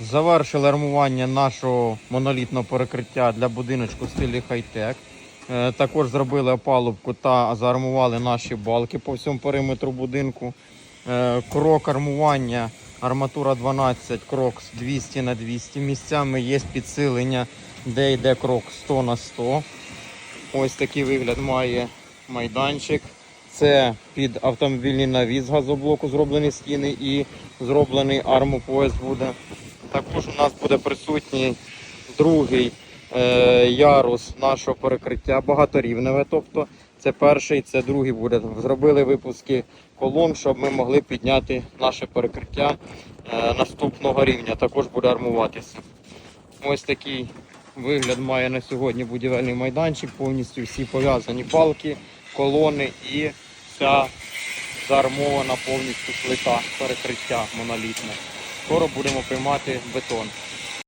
Завершили армування нашого монолітного перекриття для будиночку в стилі хай-тек. Е, Також зробили опалубку та заармували наші балки по всьому периметру будинку. Е, Крок армування, арматура 12, крок 200 на 200. Місцями є підсилення, де йде крок 100 на 100. Ось такий вигляд має майданчик. Це під автомобільний навіс газоблоку зроблені стіни і зроблений армопояс буде. Також у нас буде присутній другий е, ярус нашого перекриття багаторівневе. Тобто це перший, це другий буде. Зробили випуски колон, щоб ми могли підняти наше перекриття е, наступного рівня. Також буде армуватися. Ось такий вигляд має на сьогодні будівельний майданчик. Повністю всі пов'язані палки, колони і вся заармована повністю плита перекриття монолітне. Скоро будемо приймати бетон.